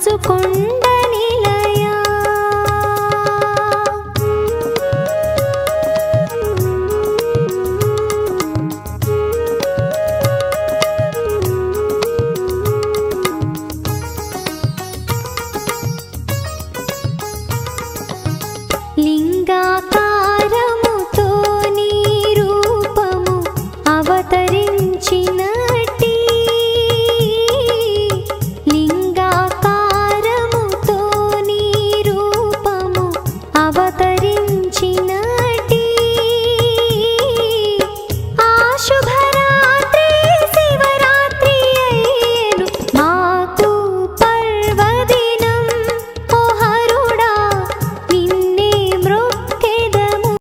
మంచుకొండ లింగాకారముతో నీ రూపము